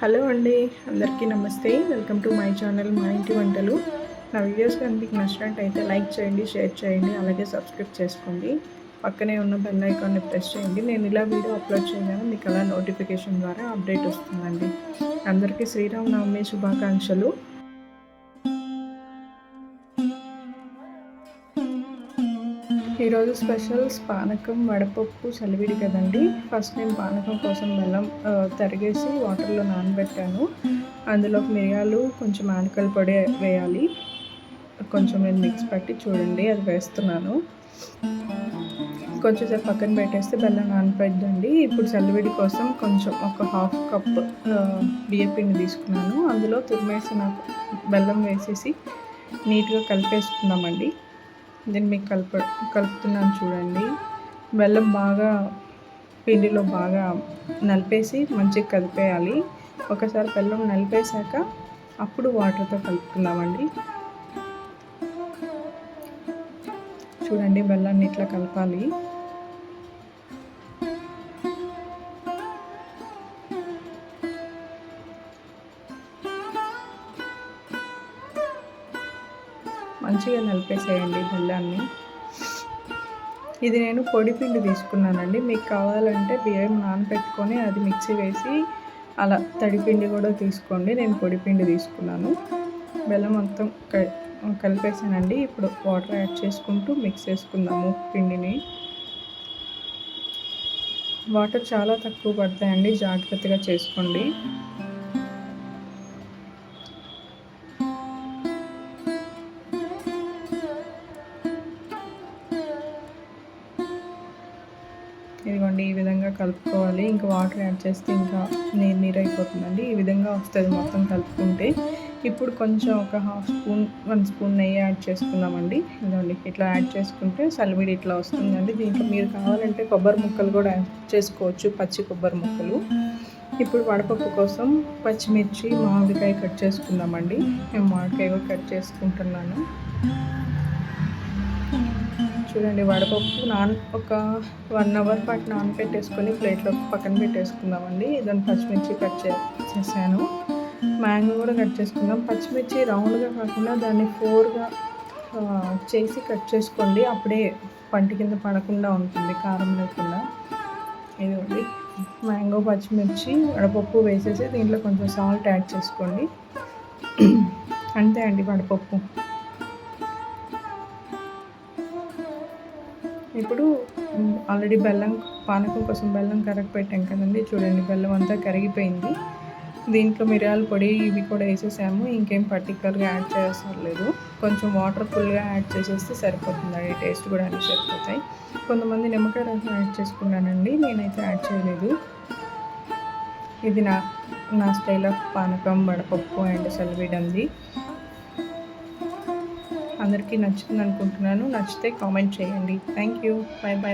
Hello అండి అందరికీ నమస్తే. వెల్కమ్ టు మై ఛానల్ మా ఇంటి వంటలు. నా వీడియోస్ కానీ మీకు నచ్చినట్టయితే లైక్ చేయండి షేర్ చేయండి అలాగే సబ్స్క్రైబ్ చేసుకోండి. పక్కనే ఉన్న బెల్ ఐకాన్ని ప్రెస్ చేయండి. నేను ఇలా వీడియో అప్లోడ్ చేయగానే మీకు అలా నోటిఫికేషన్ ద్వారా అప్డేట్ వస్తుందండి. అందరికీ శ్రీరామనవమి శుభాకాంక్షలు. ఈరోజు స్పెషల్స్ పానకం వడపప్పు చలివిడి కదండి. ఫస్ట్ నేను పానకం కోసం బెల్లం తరిగేసి వాటర్లో నానబెట్టాను. అందులో మిరియాలు కొంచెం ఆనకల పొడి వేయాలి. కొంచెం నేను మిక్స్ పట్టి చూడండి అది వేస్తున్నాను. కొంచెం సేపు పక్కన పెట్టేస్తే బెల్లం నానపెద్దండి ఇప్పుడు చలివిడి కోసం కొంచెం ఒక హాఫ్ కప్ బియ్యపిండి తీసుకున్నాను. అందులో తురిమేసి నాకు బెల్లం వేసేసి నీట్గా కలిపేసుకుందామండి. దీన్ని మీకు కలుపు కలుపుతున్నాను చూడండి. బెల్లం బాగా పిండిలో బాగా నలిపేసి మంచిగా కలిపేయాలి. ఒకసారి బెల్లం నలిపేశాక అప్పుడు వాటర్తో కలుపుకుందామండి. చూడండి బెల్లాన్ని ఇట్లా కలపాలి. మంచిగా నలిపేసేయండి బెల్లాన్ని. ఇది నేను పొడి పిండి తీసుకున్నానండి. మీకు కావాలంటే బియ్యం నానబెట్టుకొని అది మిక్సీ వేసి అలా తడిపిండి కూడా తీసుకోండి. నేను పొడి పిండి తీసుకున్నాను. బెల్లం మొత్తం కలిపేసానండి. ఇప్పుడు వాటర్ యాడ్ చేసుకుంటూ మిక్స్ చేసుకుందాము పిండిని. వాటర్ చాలా తక్కువ పడతాయండి. జాగ్రత్తగా చేసుకోండి. ఇదిగోండి ఈ విధంగా కలుపుకోవాలి. ఇంకా వాటర్ యాడ్ చేస్తే ఇంకా నీరు నీరు అయిపోతుందండి ఈ విధంగా వస్తుంది మొత్తం కలుపుకుంటే. ఇప్పుడు కొంచెం ఒక హాఫ్ స్పూన్ వన్ స్పూన్ నెయ్యి యాడ్ చేసుకుందామండి. ఇదండి ఇట్లా యాడ్ చేసుకుంటే సలివిడి ఇట్లా వస్తుందండి. దీంట్లో మీరు కావాలంటే కొబ్బరి ముక్కలు కూడా యాడ్ చేసుకోవచ్చు పచ్చి కొబ్బరి ముక్కలు. ఇప్పుడు వడపప్పు కోసం పచ్చిమిర్చి మామిడికాయ కట్ చేసుకుందామండి. నేను మామిడికాయ కూడా కట్ చేసుకుంటున్నాను. చూడండి వడపప్పు నాన్ ఒక వన్ అవర్ పాటు నానబెట్టేసుకొని ప్లేట్లో పక్కన పెట్టేసుకుందామండి. దాన్ని పచ్చిమిర్చి కట్ చేసాను మ్యాంగో కూడా కట్ చేసుకుందాం. పచ్చిమిర్చి రౌండ్గా కాకుండా దాన్ని ఫోర్గా చేసి కట్ చేసుకోండి. అప్పుడే పంట కింద పడకుండా ఉంటుంది కారం లేకుండా. ఇదిగోండి. మ్యాంగో పచ్చిమిర్చి వడపప్పు వేసేసి దీంట్లో కొంచెం సాల్ట్ యాడ్ చేసుకోండి. అంతే అండి వడపప్పు. ఇప్పుడు ఆల్రెడీ బెల్లం పానకం కోసం బెల్లం కరగ పెట్టాం కదండి. చూడండి బెల్లం అంతా కరిగిపోయింది. దీంట్లో మిరియాల పొడి ఇవి కూడా వేసేసాము. ఇంకేం పర్టికులర్గా యాడ్ చేస్తారు లేదు కొంచెం వాటర్ ఫుల్గా యాడ్ చేసేస్తే సరిపోతుందండి. టేస్ట్ కూడా అన్నీ సరిపోతాయి. కొంతమంది నిమ్మకాయ రసం యాడ్ చేసుకున్నానండి. నేనైతే యాడ్ చేయలేదు. ఇది నా నా స్టైల్ ఆఫ్ పానకం వడపప్పు అండ్ సెలవిడంది అందరికీ నచ్చింది అనుకుంటున్నాను నచ్చితే కామెంట్ చేయండి. Thank you bye bye